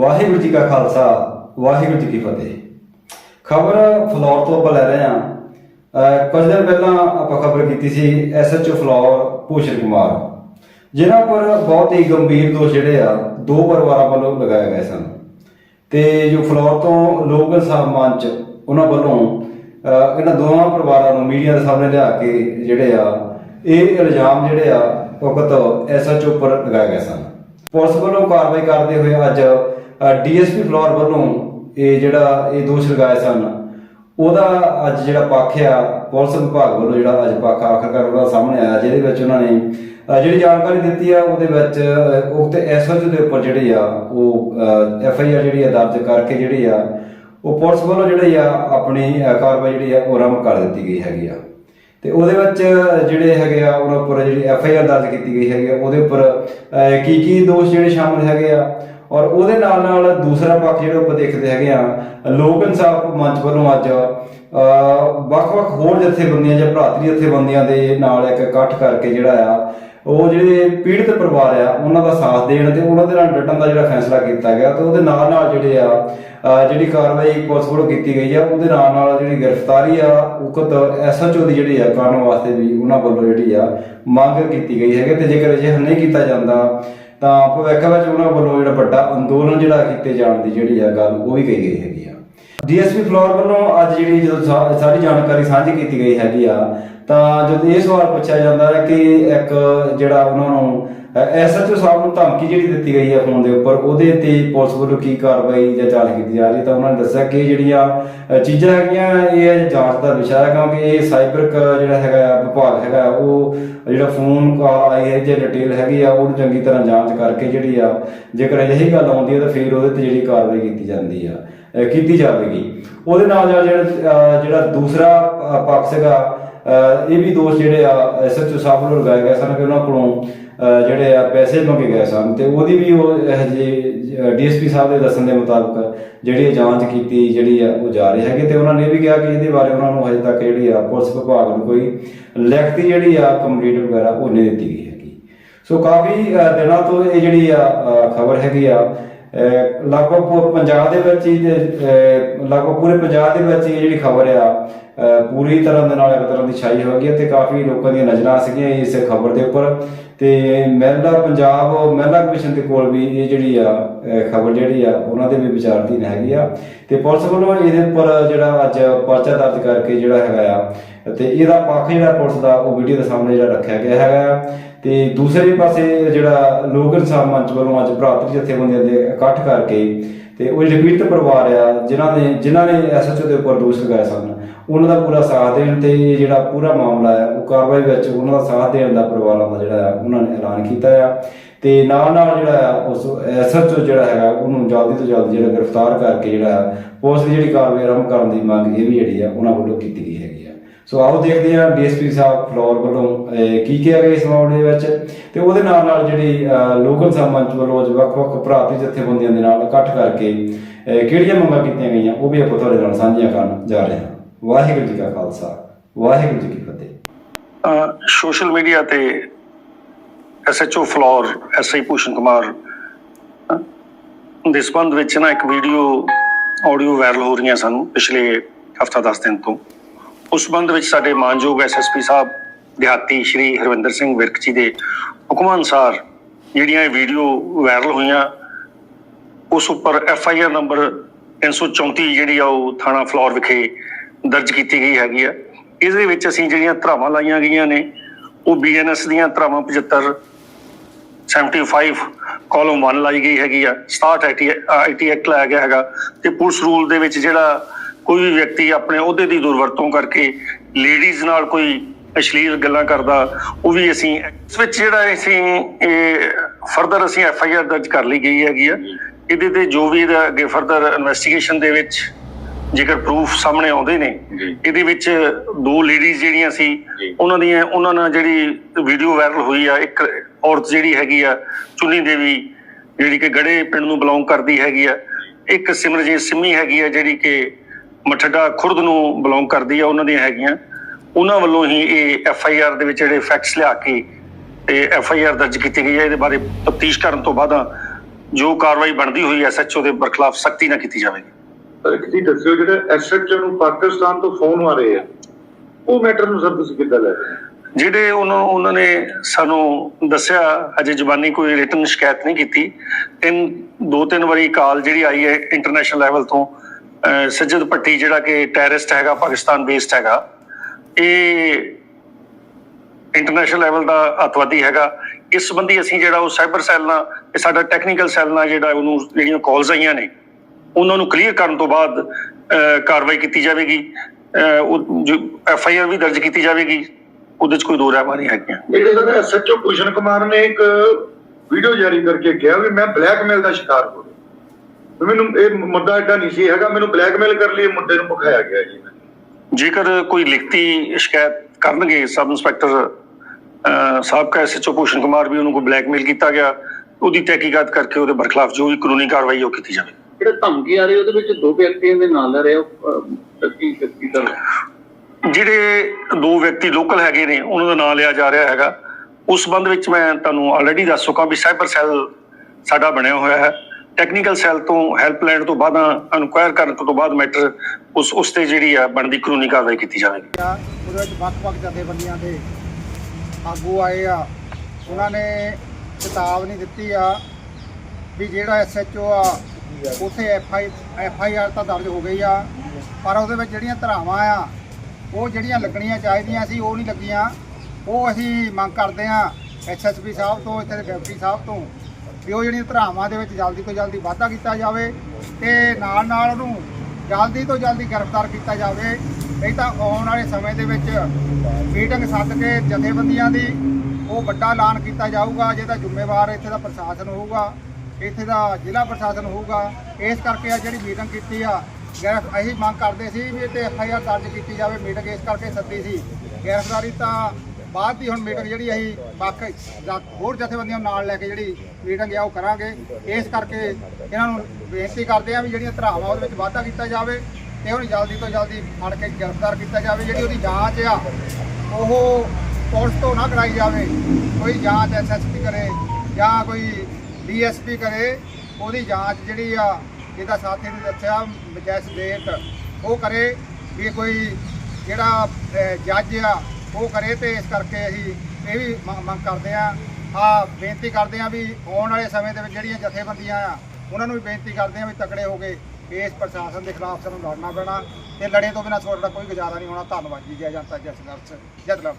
ਵਾਹਿਗੁਰੂ ਜੀ ਕਾ ਖਾਲਸਾ, ਵਾਹਿਗੁਰੂ ਜੀ ਕੀ ਫਤਿਹ। ਖਬਰ ਫਲੋਰ ਤੋਂ ਆਪਾਂ ਲੈ ਰਹੇ ਹਾਂ। ਕੁਝ ਦਿਨ ਪਹਿਲਾਂ ਆਪਾਂ ਖਬਰ ਕੀਤੀ ਸੀ ਐਸਐਚਓ ਫਲੋਰ, ਭੂਸ਼ਣ ਕੁਮਾਰ। ਜਿਨ੍ਹਾਂ ਪਰ ਬਹੁਤ ਹੀ ਗੰਭੀਰ ਦੋਸ਼ ਜਿਹੜੇ ਆ, ਦੋ ਪਰਿਵਾਰਾਂ ਵੱਲੋਂ ਲਗਾਏ ਗਏ ਸਨ। ਤੇ ਜੋ ਫਲੋਰ ਤੋਂ ਲੋਕ ਇਨਸਾਫ ਮੰਚ ਉਹਨਾਂ ਵੱਲੋਂ, ਅਹ ਇਹਨਾਂ ਦੋਵਾਂ ਪਰਿਵਾਰਾਂ ਨੂੰ ਮੀਡੀਆ ਦੇ ਸਾਹਮਣੇ ਲਿਆ ਕੇ ਜਿਹੜੇ ਆ, ਇਹ ਇਲਜ਼ਾਮ ਜਿਹੜੇ ਆ ਵਕਤ ਐਸਐਚਓ ਪਰ ਲਗਾਏ ਗਏ ਸਨ। ਪੁਲਿਸ ਵੱਲੋਂ ਕਾਰਵਾਈ ਕਰਦੇ ਹੋਏ ਅੱਜ ਡੀਐਸਪੀ ਫਲੋਰ ਵੱਲੋਂ ਇਹ ਜਿਹੜਾ ਇਹ ਦੋਸ਼ ਲਗਾਏ ਸਨ ਉਹਦਾ ਅੱਜ ਜਿਹੜਾ ਪੱਖ ਆ ਪੁਲਿਸ ਵਿਭਾਗ ਵੱਲੋਂ ਜਿਹੜਾ ਅੱਜ ਪੱਖ ਆਖਰਕਾਰ ਉਹਦਾ ਸਾਹਮਣੇ ਆਇਆ ਜਿਹਦੇ ਵਿੱਚ ਉਹਨਾਂ ਨੇ ਜਿਹੜੀ ਜਾਣਕਾਰੀ ਦਿੱਤੀ ਆ ਉਹਦੇ ਵਿੱਚ ਅਹ, ਉਕਤ ਦੇ ਉੱਪਰ ਜਿਹੜੀ ਆ ਉਹ ਐਫ ਜਿਹੜੀ ਆ ਦਰਜ ਕਰਕੇ ਜਿਹੜੀ ਆ ਉਹ ਪੁਲਿਸ ਵੱਲੋਂ ਜਿਹੜੀ ਆ ਆਪਣੀ ਕਾਰਵਾਈ ਜਿਹੜੀ ਆ ਉਹ ਆਰੰਭ ਕਰ ਦਿੱਤੀ ਗਈ ਹੈਗੀ ਆ। ਤੇ ਉਹਦੇ ਵਿੱਚ ਜਿਹੜੇ ਹੈਗੇ ਆ ਉਹਨਾਂ ਉੱਪਰ ਜਿਹੜੀ ਐਫ ਆਈ ਆਰ ਦਰਜ ਕੀਤੀ ਗਈ ਹੈਗੀ ਆ ਉਹਦੇ ਉੱਪਰ ਕੀ ਕੀ ਦੋਸ਼ ਜਿਹੜੇ ਸ਼ਾਮਲ ਹੈਗੇ ਆ ਔਰ ਉਹਦੇ ਨਾਲ ਨਾਲ ਦੂਸਰਾ ਪੱਖ ਜਿਹੜਾ ਆਪਾਂ ਦੇਖਦੇ ਹੈਗੇ ਆ, ਲੋਕ ਇਨਸਾਫ ਮੰਚ ਵੱਲੋਂ ਅੱਜ ਵੱਖ-ਵੱਖ ਹੋਰ ਜਥੇਬੰਦੀਆਂ ਜਾਂ ਭਰਾਤਰੀ ਜਥੇਬੰਦੀਆਂ ਦੇ ਨਾਲ ਇੱਕ ਇਕੱਠ ਕਰਕੇ ਜਿਹੜਾ ਆ, ਉਹ ਜਿਹੜੇ ਪੀੜਤ ਪਰਿਵਾਰ ਆ, ਉਹਨਾਂ ਦਾ ਸਾਥ ਦੇਣ ਤੇ ਉਹਨਾਂ ਦੇ ਨਾਲ ਡਟਣ ਦਾ ਜਿਹੜਾ ਫੈਸਲਾ ਕੀਤਾ ਗਿਆ ਤੇ ਉਹਦੇ ਨਾਲ ਨਾਲ ਜਿਹੜੇ ਆ ਜਿਹੜੀ ਕਾਰਵਾਈ ਪੁਲਿਸ ਵੱਲੋਂ ਕੀਤੀ ਗਈ ਆ, ਉਹਦੇ ਨਾਲ ਨਾਲ ਜਿਹੜੀ ਗ੍ਰਿਫਤਾਰੀ ਆ, ਉਕਤ ਐਸਐਚਓ ਦੀ ਜਿਹੜੀ ਆ ਕਰਨ ਵਾਸਤੇ ਵੀ ਉਹਨਾਂ ਵੱਲੋਂ ਜਿਹੜੀ ਆ, ਮੰਗ ਕੀਤੀ ਗਈ ਹੈਗੀ ਤੇ ਜੇਕਰ ਅਜਿਹਾ ਨਹੀਂ ਕੀਤਾ ਜਾਂਦਾ ਤਾਂ ਭਵਿੱਖ ਵਿੱਚ ਉਹਨਾਂ ਵੱਲੋਂ ਜਿਹੜਾ ਵੱਡਾ ਅੰਦੋਲਨ ਜਿਹੜਾ ਕੀਤੇ ਜਾਣ ਦੀ ਜਿਹੜੀ ਆ ਗੱਲ, ਉਹ ਵੀ ਕਹੀ ਗਈ ਹੈਗੀ ਆ। ਡੀਐਸਪੀ ਫਲੋਰ ਵੱਲੋਂ ਅੱਜ ਜਿਹੜੀ ਜਦੋਂ ਸਾਰੀ ਜਾਣਕਾਰੀ ਸਾਂਝੀ ਕੀਤੀ ਗਈ ਹੈਗੀ ਆ, ਤਾਂ ਜਦ ਇਹ ਸਵਾਲ ਪੁੱਛਿਆ ਜਾਂਦਾ ਹੈ ਕਿ ਇੱਕ ਜਿਹੜਾ ਉਹਨਾਂ ਨੂੰ ਐਸਐਚਓ ਸਾਹਿਬ ਨੂੰ ਧਮਕੀ ਜਿਹੜੀ ਦਿੱਤੀ ਗਈ ਹੈ ਫੋਨ ਦੇ ਉੱਪਰ, ਉਹਦੇ ਤੇ ਪੁਲਿਸ ਵੱਲੋਂ ਕੀ ਕਾਰਵਾਈ ਜਾਂ ਚਾਲ ਕੀਤੀ ਜਾ ਰਹੀ ਤਾਂ ਉਹਨਾਂ ਨੇ ਦੱਸਿਆ ਕਿ ਜਿਹੜੀਆਂ ਚੀਜ਼ਾਂ ਹੈਗੀਆਂ, ਇਹ ਜਾਂਚ ਦਾ ਵਿਸ਼ਾ ਹੈ ਕਿਉਂਕਿ ਇਹ ਸਾਈਬਰ ਜਿਹੜਾ ਹੈਗਾ ਵਿਭਾਗ ਹੈਗਾ, ਉਹ ਜਿਹੜਾ ਫੋਨ ਕਾਲ ਆਈ ਹੈ ਜਾਂ ਡਿਟੇਲ ਹੈਗੀ ਆ, ਉਹਨੂੰ ਚੰਗੀ ਤਰ੍ਹਾਂ ਜਾਂਚ ਕਰਕੇ ਜਿਹੜੀ ਆ, ਜੇਕਰ ਅਜਿਹੀ ਗੱਲ ਆਉਂਦੀ ਹੈ ਤਾਂ ਫਿਰ ਉਹਦੇ ਤੇ ਜਿਹੜੀ ਕਾਰਵਾਈ ਕੀਤੀ ਜਾਂਦੀ ਆ ਕੀਤੀ ਜਾਵੇਗੀ। ਉਹਦੇ ਨਾਲ ਨਾਲ ਜਿਹੜਾ ਜਿਹੜਾ ਦੂਸਰਾ ਪੱਖ ਸੀਗਾ ਇਹ ਵੀ ਦੋਸ਼ ਜਿਹੜੇ ਆ ਐਸਐਚਓ ਸਾਹਿਬ ਵੱਲੋਂ ਲਗਾਏ ਗਏ ਸਨ ਕਿ ਉਹਨਾਂ ਕੋਲੋਂ ਜਿਹੜੇ ਆ ਪੈਸੇ ਮੰਗੇ ਗਏ ਸਨ ਤੇ ਉਹਦੀ ਵੀ ਉਹ ਇਹ ਜੇ ਡੀਐਸਪੀ ਸਾਹਿਬ ਦੇ ਦੱਸਣ ਦੇ ਮੁਤਾਬਕ ਜਿਹੜੀ ਜਾਂਚ ਕੀਤੀ, ਜਿਹੜੀ ਆ ਉਹ ਜਾ ਰਹੀ ਹੈਗੀ ਤੇ ਉਹਨਾਂ ਨੇ ਇਹ ਵੀ ਕਿਹਾ ਕਿ ਇਹਦੇ ਬਾਰੇ ਉਹਨਾਂ ਨੂੰ ਹਜੇ ਤੱਕ ਜਿਹੜੀ ਆ ਪੁਲਿਸ ਵਿਭਾਗ ਨੂੰ ਕੋਈ ਲਿਖਤੀ ਜਿਹੜੀ ਆ ਕੰਪਲੀਟ ਵਗੈਰਾ ਉਹ ਨਹੀਂ ਦਿੱਤੀ ਗਈ ਹੈਗੀ। ਸੋ ਕਾਫੀ ਦਿਨਾਂ ਤੋਂ ਇਹ ਜਿਹੜੀ ਆ ਖਬਰ ਹੈਗੀ ਆ ਲਗਭਗ ਪੰਜਾਬ ਦੇ ਵਿੱਚ ਹੀ ਲਗਭਗ ਪੂਰੇ ਪੰਜਾਬ ਦੇ ਵਿੱਚ ਇਹ ਜਿਹੜੀ ਖਬਰ ਆ ਪੂਰੀ ਤਰ੍ਹਾਂ ਦੇ ਨਾਲ ਇੱਕ ਤਰ੍ਹਾਂ ਦੀ ਛਾਈ ਹੋ ਗਈ ਤੇ ਕਾਫੀ ਲੋਕਾਂ ਦੀਆਂ ਨਜ਼ਰਾਂ ਸੀਗੀਆਂ ਇਸ ਖਬਰ ਦੇ ਉੱਪਰ। ਤੇ ਮਹਿਲਾ ਪੰਜਾਬ, ਮਹਿਲਾ ਕਮਿਸ਼ਨ ਦੇ ਕੋਲ ਵੀ ਇਹ ਜਿਹੜੀ ਆ ਖਬਰ ਜਿਹੜੀ ਆ, ਉਹਨਾਂ ਦੇ ਵੀ ਵਿਚਾਰਧੀਨ ਹੈਗੀ ਆ। ਤੇ ਪੁਲਿਸ ਵੱਲੋਂ ਇਹਦੇ ਉੱਪਰ ਜਿਹੜਾ ਅੱਜ ਪਰਚਾ ਦਰਜ ਕਰਕੇ ਜਿਹੜਾ ਹੈਗਾ ਆ, ਤੇ ਇਹਦਾ ਪੱਖ ਜਿਹੜਾ ਪੁਲਿਸ ਦਾ, ਉਹ ਵੀਡੀਓ ਦੇ ਸਾਹਮਣੇ ਜਿਹੜਾ ਰੱਖਿਆ ਗਿਆ ਹੈਗਾ ਆ। ਤੇ ਦੂਸਰੇ ਪਾਸੇ ਜਿਹੜਾ ਲੋਕ ਇਨਸਾਫ ਮੰਚ ਵੱਲੋਂ ਅੱਜ ਭਰਾਤਰੀ ਜਥੇਬੰਦੀਆਂ ਦੇ ਇਕੱਠ ਕਰਕੇ ਤੇ ਉਹ ਜਿਹੜੇ ਪਰਿਵਾਰ ਆ ਜਿਨ੍ਹਾਂ ਨੇ ਜਿਨ੍ਹਾਂ ਨੇ ਐਸਐਚਓ ਦੇ ਉੱਪਰ ਦੋਸ਼ ਲਗਾਏ ਸਨ ਉਹਨਾਂ ਦਾ ਪੂਰਾ ਸਾਥ ਦੇਣ ਤੇ ਇਹ ਜਿਹੜਾ ਪੂਰਾ ਮਾਮਲਾ ਹੈ ਉਹ ਕਾਰਵਾਈ ਵਿੱਚ ਉਹਨਾਂ ਦਾ ਸਾਥ ਦੇਣ ਦਾ ਪਰਿਵਾਰਾਂ ਦਾ ਜਿਹੜਾ ਆ ਉਹਨਾਂ ਨੇ ਐਲਾਨ ਕੀਤਾ ਆ। ਤੇ ਨਾਲ ਨਾਲ ਜਿਹੜਾ ਆ ਉਸ ਐਸਐਚਓ ਜਿਹੜਾ ਹੈਗਾ ਉਹਨੂੰ ਜਲਦੀ ਤੋਂ ਜਲਦੀ ਜਿਹੜਾ ਗ੍ਰਿਫਤਾਰ ਕਰਕੇ ਜਿਹੜਾ ਆ, ਪੁਲਿਸ ਦੀ ਜਿਹੜੀ ਕਾਰਵਾਈ ਆਰੰਭ ਕਰਨ ਦੀ ਮੰਗ ਇਹ ਵੀ ਜਿਹੜੀ ਆ ਉਹਨਾਂ ਵੱਲੋਂ ਕੀਤੀ ਗਈ ਹੈਗੀ ਆ। ਸੋ ਆਓ ਦੇਖਦੇ ਹਾਂ ਡੀਐਸਪੀ ਸਾਹਿਬ ਫਲੋਰ ਵੱਲੋਂ ਕੀ ਕਿਹਾ ਗਿਆ ਇਸ ਮਾਮਲੇ ਵਿੱਚ। ਤੇ ਉਹਦੇ ਨਾਲ ਨਾਲ ਜਿਹੜੀ ਲੋਕਲ ਮੰਚ ਵੱਲੋਂ ਅੱਜ ਵੱਖ-ਵੱਖ ਭਰਾਤਰੀ ਜਥੇਬੰਦੀਆਂ ਦੇ ਨਾਲ ਇਕੱਠ ਕਰਕੇ ਕਿਹੜੀਆਂ ਮੰਗਾਂ ਕੀਤੀਆਂ ਗਈਆਂ, ਉਹ ਵੀ ਆਪਾਂ ਤੁਹਾਡੇ ਨਾਲ ਸਾਂਝੀਆਂ ਕਰਨ ਜਾ ਰਹੇ ਹਾਂ। ਵਾਹਿਗੁਰੂ ਜੀ ਕਾ ਖਾਲਸਾ, ਵਾਹਿਗੁਰੂ ਜੀ ਕੀ ਫਤਿਹ। ਸੋਸ਼ਲ ਮੀਡੀਆ ਤੇ ਐਸਐਚਓ ਫਲੋਰ ਐਸਆਈ ਭੂਸ਼ਣ ਕੁਮਾਰ ਦੇ ਸੰਬੰਧ ਵਿੱਚ ਨਾ ਇੱਕ ਵੀਡੀਓ, ਆਡੀਓ ਵਾਇਰਲ ਹੋ ਰਹੀਆਂ ਸਨ ਪਿਛਲੇ ਹਫਤਾ 10 ਦਿਨ ਤੋਂ। ਉਸ ਸੰਬੰਧ ਵਿੱਚ ਸਾਡੇ ਮਾਨਯੋਗ ਐਸਐਸਪੀ ਸਾਹਿਬ, ਦਿਹਾਤੀ ਸ਼੍ਰੀ ਹਰਵਿੰਦਰ ਸਿੰਘ ਵਿਰਕ ਜੀ ਦੇ ਹੁਕਮਾਂ ਅਨੁਸਾਰ ਜਿਹੜੀਆਂ ਇਹ ਵੀਡੀਓ ਵਾਇਰਲ ਹੋਈਆਂ, ਉਸ ਉੱਪਰ ਐਫ ਆਈ ਆਰ ਨੰਬਰ 334 ਜਿਹੜੀ ਆ ਉਹ ਥਾਣਾ ਫਲੋਰ ਵਿਖੇ ਦਰਜ ਕੀਤੀ ਗਈ ਹੈਗੀ ਆ। ਇਸ ਦੇ ਵਿੱਚ ਅਸੀਂ ਜਿਹੜੀਆਂ ਧਰਾਵਾਂ ਲਾਈਆਂ ਗਈਆਂ ਨੇ, ਉਹ ਬੀਐਨਐਸ ਦੀਆਂ ਧਰਾਵਾਂ 75 75 ਕਾਲਮ 1 ਲਾਈ ਗਈ ਹੈਗੀ ਆ 67 ਆਈਟੀ ਆਈਟੀ ਐਕਟ ਲਾਇਆ ਗਿਆ ਹੈਗਾ ਤੇ ਪੁਲਿਸ ਰੂਲ ਦੇ ਵਿੱਚ ਜਿਹੜਾ ਕੋਈ ਵੀ ਵਿਅਕਤੀ ਆਪਣੇ ਅਹੁਦੇ ਦੀ ਦੁਰਵਰਤੋਂ ਕਰਕੇ ਲੇਡੀਜ਼ ਨਾਲ ਕੋਈ ਅਸ਼ਲੀਲ ਗੱਲਾਂ ਕਰਦਾ ਉਹ ਵੀ ਅਸੀਂ ਇਸ ਵਿੱਚ ਜਿਹੜਾ ਅਸੀਂ ਇਹ ਫਰਦਰ ਅਸੀਂ ਐਫ ਆਈ ਆਰ ਦਰਜ ਕਰ ਲਈ ਗਈ ਹੈਗੀ ਆ ਇਹਦੇ ਤੇ ਜੋ ਵੀ ਇਹਦਾ ਅੱਗੇ ਫਰਦਰ ਇਨਵੈਸਟੀਗੇਸ਼ਨ ਦੇ ਵਿੱਚ ਜੇਕਰ ਪ੍ਰੂਫ ਸਾਹਮਣੇ ਆਉਂਦੇ ਨੇ। ਇਹਦੇ ਵਿੱਚ ਦੋ ਲੇਡੀਜ਼ ਜਿਹੜੀਆਂ ਸੀ। ਉਹਨਾਂ ਦੀਆਂ ਉਹਨਾਂ ਨਾਲ ਜਿਹੜੀ ਵੀਡੀਓ ਵਾਇਰਲ ਹੋਈ ਆ ਇੱਕ ਔਰਤ ਜਿਹੜੀ ਹੈਗੀ ਆ ਚੁੰਨੀ ਦੇਵੀ ਜਿਹੜੀ ਕਿ ਗੜੇ ਪਿੰਡ ਨੂੰ ਬਿਲੋਂਗ ਕਰਦੀ ਹੈਗੀ ਆ ਇੱਕ ਸਿਮਰਜੀਤ ਸਿੰਮੀ ਹੈਗੀ ਆ ਜਿਹੜੀ ਕਿ ਮਠੜਾ ਖੁਰਦ ਨੂੰ ਬਿਲੋਂਗ ਕਰਦੀ ਆ ਉਹਨਾਂ ਦੀਆਂ ਹੈਗੀਆਂ। ਉਹਨਾਂ ਵੱਲੋਂ ਹੀ ਇਹ ਐਫ ਆਈ ਆਰ ਦੇ ਵਿੱਚ ਜਿਹੜੇ ਫੈਕਟਸ ਲਿਆ ਕੇ ਤੇ ਐਫ ਆਈ ਆਰ ਦਰਜ ਕੀਤੀ ਗਈ ਹੈ ਇਹਦੇ ਬਾਰੇ ਤਫਤੀਸ਼ ਕਰਨ ਤੋਂ ਬਾਅਦ ਜੋ ਕਾਰਵਾਈ ਬਣਦੀ ਹੋਈ ਐਸਐਚਓ ਦੇ ਬਰਖਲਾਫ ਸਖਤੀ ਨਾਲ ਕੀਤੀ ਜਾਵੇਗੀ। ਚੀਜ਼ ਦੱਸਿਓ ਜਿਹੜੇ ਐਸਐਚਓ ਨੂੰ ਪਾਕਿਸਤਾਨ ਤੋਂ ਫੋਨ ਆ ਰਹੇ ਆ ਉਹ ਮੈਟਰ ਨੂੰ ਸਰ ਤੁਸੀਂ ਕਿੱਦਾਂ ਲੈ ਰਹੇ? ਜਿਹੜੇ ਉਹਨਾਂ ਉਹਨਾਂ ਨੇ ਸਾਨੂੰ ਦੱਸਿਆ ਅਜੇ ਜ਼ਬਾਨੀ ਕੋਈ ਰਿਟਨ ਸ਼ਿਕਾਇਤ ਨਹੀਂ ਕੀਤੀ। ਤਿੰਨ ਦੋ ਤਿੰਨ ਵਾਰੀ ਕਾਲ ਜਿਹੜੀ ਆਈ ਹੈ ਇੰਟਰਨੈਸ਼ਨਲ ਲੈਵਲ ਤੋਂ ਸੱਜਦ ਭੱਟੀ ਜਿਹੜਾ ਕਿ ਟੈਰਰਿਸਟ ਹੈਗਾ, ਪਾਕਿਸਤਾਨ ਬੇਸਡ ਹੈਗਾ, ਇਹ ਇੰਟਰਨੈਸ਼ਨਲ ਲੈਵਲ ਦਾ ਅਤਵਾਦੀ ਹੈਗਾ। ਇਸ ਸੰਬੰਧੀ ਅਸੀਂ ਜਿਹੜਾ ਉਹ ਸਾਈਬਰ ਸੈੱਲ ਨਾਲ, ਇਹ ਸਾਡਾ ਟੈਕਨੀਕਲ ਸੈੱਲ ਨਾਲ ਜਿਹੜਾ ਉਹਨੂੰ ਜਿਹੜੀਆਂ ਕਾਲਸ ਆਈਆਂ ਨੇ, ਉਹਨਾਂ ਨੂੰ ਕਲੀਅਰ ਕਰਨ ਤੋਂ ਬਾਅਦ ਕਾਰਵਾਈ ਕੀਤੀ ਜਾਵੇਗੀ। ਉਹ ਐਫ ਆਈ ਆਰ ਵੀ ਦਰਜ ਕੀਤੀ ਜਾਵੇਗੀ। ਉਹਦੇ 'ਚ ਕੋਈ ਦੋ ਰਾਹ ਨਹੀਂ ਹੈਗੀਆਂ। ਜਿਹੜੇ ਸਰ ਐਸਐਚਓ ਭੂਸ਼ਣ ਕੁਮਾਰ ਨੇ ਇੱਕ ਵੀਡੀਓ ਜਾਰੀ ਕਰਕੇ ਕਿਹਾ ਵੀ ਮੈਂ ਬਲੈਕਮੇਲ ਦਾ ਸ਼ਿਕਾਰ ਹੋ। ਮੈਨੂੰ ਇਹ ਮੁੱਦਾ ਐਡਾ ਨਹੀਂ ਸੀ ਹੈਗਾ ਮੈਨੂੰ ਬਲੈਕਮੇਲ ਕਰ ਲਈ ਮੁੱਦੇ ਨੂੰ ਮੁਖਾਇਆ ਗਿਆ ਜੀ। ਜੇਕਰ ਕੋਈ ਲਿਖਤੀ ਸ਼ਿਕਾਇਤ ਕਰਨਗੇ ਸਬ ਇੰਸਪੈਕਟਰ ਸਾਬਕਾ ਐਸਐਚਓ ਭੂਸ਼ਣ ਕੁਮਾਰ ਵੀ ਉਹਨੂੰ ਕੋਈ ਬਲੈਕਮੇਲ ਕੀਤਾ ਗਿਆ ਉਹਦੀ ਤਹਿਕੀਕਾਤ ਕਰਕੇ ਉਹਦੇ ਬਰਖਲਾਫ ਜੋ ਵੀ ਕਾਨੂੰਨੀ ਕਾਰਵਾਈ ਉਹ ਕੀਤੀ ਜਾਵੇ। ਜਿਹੜੇ ਧਮਕੀ ਆ ਰਹੀ ਉਹਦੇ ਵਿੱਚ ਦੋ ਵਿਅਕਤੀਆਂ ਦੇ ਨਾਂ ਲੈ ਰਹੇ ਹੋ ਕੀ ਕੀ ਕਰ ਜਿਹੜੇ ਦੋ ਵਿਅਕਤੀ ਲੋਕਲ ਹੈਗੇ ਨੇ ਉਹਨਾਂ ਦਾ ਨਾਮ ਲਿਆ ਜਾ ਰਿਹਾ ਹੈਗਾ। ਉਸ ਸੰਬੰਧ ਵਿੱਚ ਮੈਂ ਤੁਹਾਨੂੰ ਆਲਰੇਡੀ ਦੱਸ ਚੁੱਕਾ ਵੀ ਸਾਈਬਰ ਸੈੱਲ ਸਾਡਾ ਬਣਿਆ ਹੋਇਆ ਹੈ। ਟੈਕਨੀਕਲ ਸੈੱਲ ਤੋਂ ਹੈਲਪ ਲੈਣ ਤੋਂ ਬਾਅਦ ਇਨਕੁਆਇਰ ਕਰਨ ਤੋਂ ਬਾਅਦ ਮੈਟਰ ਉਸ ਉਸ ਤੇ ਜਿਹੜੀ ਆ ਬਣਦੀ ਕਾਨੂੰਨੀ ਕਾਰਵਾਈ ਕੀਤੀ ਜਾਵੇਗੀ। ਉਹਦੇ ਵਿੱਚ ਵੱਖ-ਵੱਖ ਜਥੇਬੰਦੀਆਂ ਦੇ ਆਗੂ ਆਏ ਆ। ਉਹਨਾਂ ਨੇ ਚੇਤਾਵਨੀ ਦਿੱਤੀ ਆ ਵੀ ਜਿਹੜਾ ਐਸਐਚਓ ਆ, ਉਥੇ ਐਫਆਈ ਐਫਆਈਆਰ ਤਾਂ ਦਰਜ ਹੋ ਗਈ ਆ। ਪਰ ਉਹਦੇ ਵਿੱਚ ਜਿਹੜੀਆਂ ਧਰਾਵਾਂ ਆ, ਉਹ ਜਿਹੜੀਆਂ ਲੱਗਣੀਆਂ ਚਾਹੀਦੀਆਂ ਸੀ, ਉਹ ਨਹੀਂ ਲੱਗੀਆਂ। ਉਹ ਅਸੀਂ ਮੰਗ ਕਰਦੇ ਆ ਐਸਐਸਪੀ ਸਾਹਿਬ ਤੋਂ, ਇੱਥੇ ਦੇ ਡਿਪਟੀ ਸਾਹਿਬ ਤੋਂ ਵੀ ਉਹ ਜਿਹੜੀਆਂ ਧਰਾਵਾਂ ਦੇ ਵਿੱਚ ਜਲਦੀ ਤੋਂ ਜਲਦੀ ਵਾਧਾ ਕੀਤਾ ਜਾਵੇ ਤੇ ਨਾਲ ਨਾਲ ਉਹਨੂੰ ਜਲਦੀ ਤੋਂ ਜਲਦੀ ਗ੍ਰਿਫਤਾਰ ਕੀਤਾ ਜਾਵੇ। ਨਹੀਂ ਤਾਂ ਆਉਣ ਵਾਲੇ ਸਮੇਂ ਦੇ ਵਿੱਚ ਮੀਟਿੰਗ ਸੱਦ ਕੇ ਜਥੇਬੰਦੀਆਂ ਦੀ ਉਹ ਵੱਡਾ ਐਲਾਨ ਕੀਤਾ ਜਾਊਗਾ, ਜਿਹਦਾ ਜ਼ਿੰਮੇਵਾਰ ਇੱਥੇ ਦਾ ਪ੍ਰਸ਼ਾਸਨ ਹੋਊਗਾ, ਇੱਥੇ ਦਾ ਜ਼ਿਲ੍ਹਾ ਪ੍ਰਸ਼ਾਸਨ ਹੋਊਗਾ। ਇਸ ਕਰਕੇ ਆ ਜਿਹੜੀ ਮੀਟਿੰਗ ਕੀਤੀ ਆ, ਗ੍ਰਿਫ ਅਸੀਂ ਮੰਗ ਕਰਦੇ ਸੀ ਵੀ ਤੇ ਐਫ ਆਈ ਆਰ ਦਰਜ ਕੀਤੀ ਜਾਵੇ, ਮੀਟਿੰਗ ਇਸ ਕਰਕੇ ਸੱਦੀ ਸੀ। ਗ੍ਰਿਫਤਾਰੀ ਤਾਂ ਬਾਅਦ ਦੀ ਹੁਣ ਮੀਟਿੰਗ ਜਿਹੜੀ ਅਸੀਂ ਬਾਕੀ ਜਾਂ ਹੋਰ ਜਥੇਬੰਦੀਆਂ ਨੂੰ ਨਾਲ ਲੈ ਕੇ ਜਿਹੜੀ ਮੀਟਿੰਗ ਆ ਉਹ ਕਰਾਂਗੇ। ਇਸ ਕਰਕੇ ਇਹਨਾਂ ਨੂੰ ਬੇਨਤੀ ਕਰਦੇ ਆ ਵੀ ਜਿਹੜੀਆਂ ਧਰਾਵਾਂ ਉਹਦੇ ਵਿੱਚ ਵਾਧਾ ਕੀਤਾ ਜਾਵੇ ਤੇ ਉਹਨੂੰ ਜਲਦੀ ਤੋਂ ਜਲਦੀ ਫੜ ਕੇ ਗ੍ਰਿਫਤਾਰ ਕੀਤਾ ਜਾਵੇ। ਜਿਹੜੀ ਉਹਦੀ ਜਾਂਚ ਆ, ਉਹ ਪੁਲਿਸ ਤੋਂ ਨਾ ਕਰਾਈ ਜਾਵੇ। ਕੋਈ ਜਾਂਚ ਐਸਐਸਪੀ ਕਰੇ ਜਾਂ ਕੋਈ ਡੀਐਸਪੀ ਕਰੇ, ਉਹਦੀ ਜਾਂਚ ਜਿਹੜੀ ਆ, ਜਿਹਦਾ ਸਾਥੀ ਨੇ ਦੱਸਿਆ ਜੈਸ ਡੇਟ ਉਹ ਕਰੇ ਵੀ ਕੋਈ ਜਿਹੜਾ ਜੱਜ ਆ ਉਹ ਕਰੇ ਤੇ ਇਸ ਕਰਕੇ ਅਸੀਂ ਇਹ ਵੀ ਮੰਗ ਕਰਦੇ ਆ ਆ ਬੇਨਤੀ ਕਰਦੇ ਆ ਵੀ ਆਉਣ ਵਾਲੇ ਸਮੇਂ ਦੇ ਵਿੱਚ ਜਿਹੜੀਆਂ ਜਥੇਬੰਦੀਆਂ ਆ, ਉਹਨਾਂ ਨੂੰ ਵੀ ਬੇਨਤੀ ਕਰਦੇ ਆ ਵੀ ਤਕੜੇ ਹੋ ਕੇ ਇਸ ਪ੍ਰਸ਼ਾਸਨ ਦੇ ਖਿਲਾਫ ਸਾਨੂੰ ਲੜਨਾ ਪੈਣਾ ਤੇ ਲੜੇ ਤੋਂ ਬਿਨਾਂ ਤੁਹਾਡਾ ਕੋਈ ਗੁਜ਼ਾਰਾ ਨਹੀਂ ਹੋਣਾ। ਧੰਨਵਾਦ ਜੀ, ਜੈ ਜਨਤਾ, ਜੈ ਸੰਘਰਸ਼, ਜੈ ਲਵ